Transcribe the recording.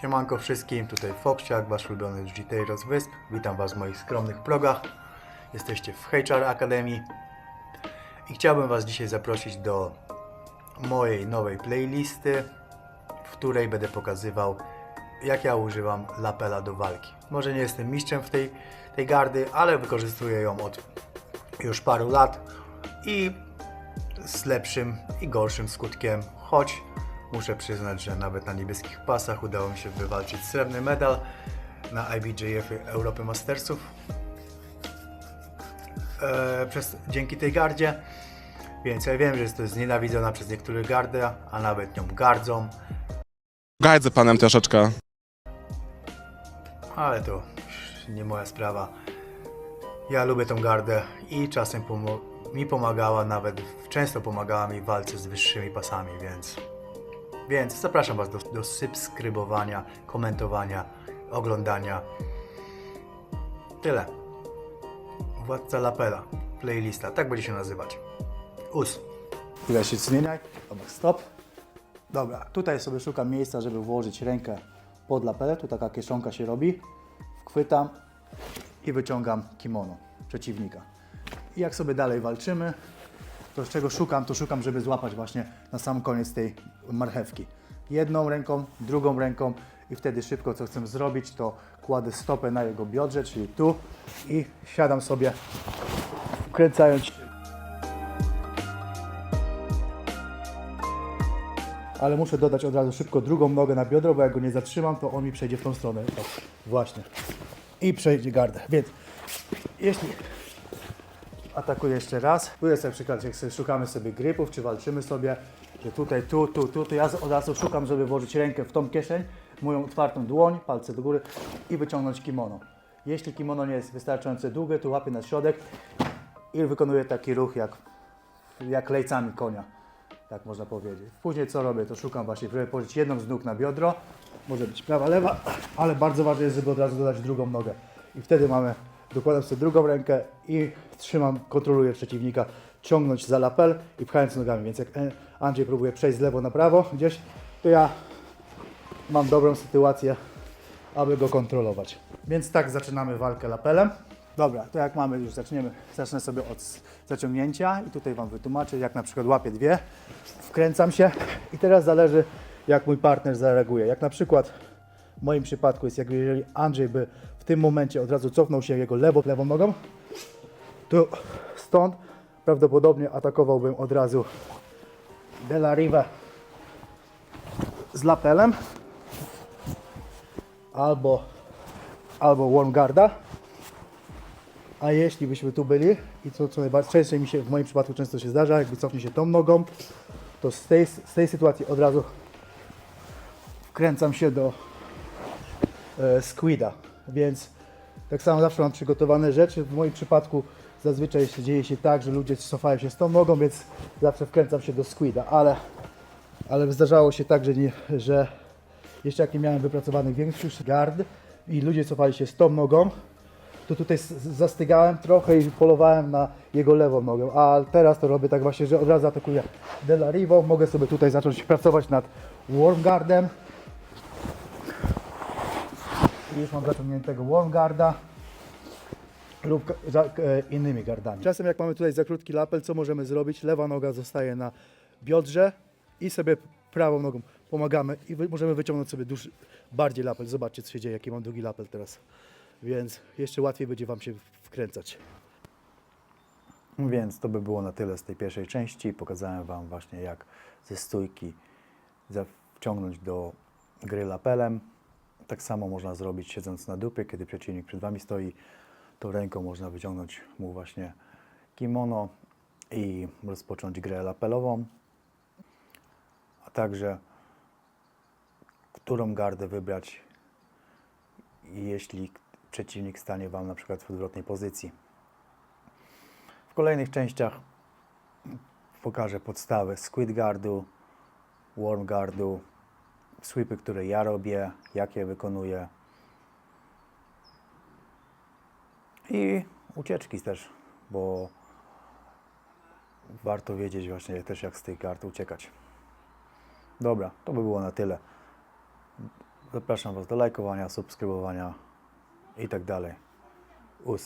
Siemanko wszystkim, tutaj Foxiak, wasz ulubiony GTA z Wysp. Witam was w moich skromnych progach. Jesteście w HR Academy i chciałbym was dzisiaj zaprosić do mojej nowej playlisty, w której będę pokazywał jak ja używam lapela do walki. Może nie jestem mistrzem w tej, tej gardy, ale wykorzystuję ją od już paru lat i z lepszym i gorszym skutkiem, choć muszę przyznać, że nawet na niebieskich pasach udało mi się wywalczyć srebrny medal na IBJF Europy Mastersów. E, przez, dzięki tej gardzie. Więc ja wiem, że jest to znienawidzona przez niektórych gardę, a nawet nią gardzą, Gardzę panem troszeczkę. ale to już nie moja sprawa. Ja lubię tą gardę i czasem pomo- mi pomagała, nawet często pomagała mi w walce z wyższymi pasami, więc, więc zapraszam Was do, do subskrybowania, komentowania, oglądania. Tyle. Władca Lapela, playlista, tak będzie się nazywać. Us. Chwilę się zmieniaj. Dobra, stop. Dobra, tutaj sobie szukam miejsca, żeby włożyć rękę pod lapelę. Tu taka kieszonka się robi. Wchwytam i wyciągam kimono przeciwnika. I jak sobie dalej walczymy, to z czego szukam, to szukam, żeby złapać właśnie na sam koniec tej marchewki. Jedną ręką, drugą ręką i wtedy szybko co chcę zrobić, to kładę stopę na jego biodrze, czyli tu i siadam sobie wkręcając się ale muszę dodać od razu szybko drugą nogę na biodro, bo jak go nie zatrzymam, to on mi przejdzie w tą stronę. O, właśnie. I przejdzie gardę. Więc jeśli atakuję jeszcze raz, tu jest na przykład, jak sobie szukamy sobie grypów, czy walczymy sobie, że tutaj, tu, tu, tu, to ja od razu szukam, żeby włożyć rękę w tą kieszeń, moją otwartą dłoń, palce do góry i wyciągnąć kimono. Jeśli kimono nie jest wystarczająco długie, to łapię na środek i wykonuję taki ruch jak, jak lejcami konia tak można powiedzieć. Później co robię, to szukam właśnie, żeby położyć jedną z nóg na biodro, może być prawa, lewa, ale bardzo ważne jest, żeby od razu dodać drugą nogę. I wtedy mamy, dokładam sobie drugą rękę i trzymam, kontroluję przeciwnika, ciągnąć za lapel i pchając nogami. Więc jak Andrzej próbuje przejść z lewo na prawo gdzieś, to ja mam dobrą sytuację, aby go kontrolować. Więc tak zaczynamy walkę lapelem. Dobra, to jak mamy, już zaczniemy, zacznę sobie od zaciągnięcia i tutaj Wam wytłumaczę, jak na przykład łapię dwie, wkręcam się i teraz zależy, jak mój partner zareaguje. Jak na przykład w moim przypadku jest, jak jeżeli Andrzej by w tym momencie od razu cofnął się jego lewo, lewą nogą, to stąd prawdopodobnie atakowałbym od razu Della Riva z lapelem albo, albo Warm Guarda. A jeśli byśmy tu byli, i co, co najbardziej częściej mi się, w moim przypadku często się zdarza, jakby cofnie się tą nogą, to z tej, z tej sytuacji od razu wkręcam się do squida. Więc tak samo zawsze mam przygotowane rzeczy. W moim przypadku zazwyczaj dzieje się tak, że ludzie cofają się z tą nogą, więc zawsze wkręcam się do squida, ale, ale zdarzało się tak, że, nie, że jeszcze jak nie miałem wypracowanych większych gard i ludzie cofali się z tą nogą, to tutaj zastygałem trochę i polowałem na jego lewą nogę, a teraz to robię tak właśnie, że od razu atakuję Della Rivo, mogę sobie tutaj zacząć pracować nad Wormguardem. I Już mam zaciągniętego Wormguarda lub e, innymi gardami. Czasem jak mamy tutaj za krótki lapel, co możemy zrobić? Lewa noga zostaje na biodrze i sobie prawą nogą pomagamy i wy, możemy wyciągnąć sobie duży, bardziej lapel. Zobaczcie co się dzieje, jaki mam długi lapel teraz więc jeszcze łatwiej będzie Wam się wkręcać. Więc to by było na tyle z tej pierwszej części. Pokazałem Wam właśnie jak ze stójki wciągnąć do gry lapelem. Tak samo można zrobić siedząc na dupie, kiedy przeciwnik przed Wami stoi. To ręką można wyciągnąć mu właśnie kimono i rozpocząć grę lapelową. A także którą gardę wybrać jeśli przeciwnik stanie Wam na przykład w odwrotnej pozycji. W kolejnych częściach pokażę podstawy Squid Guardu, Worm Guardu, sweepy, które ja robię, jak je wykonuję i ucieczki też, bo warto wiedzieć właśnie też jak z tych gard uciekać. Dobra, to by było na tyle. Zapraszam Was do lajkowania, subskrybowania i tak dalej. Us.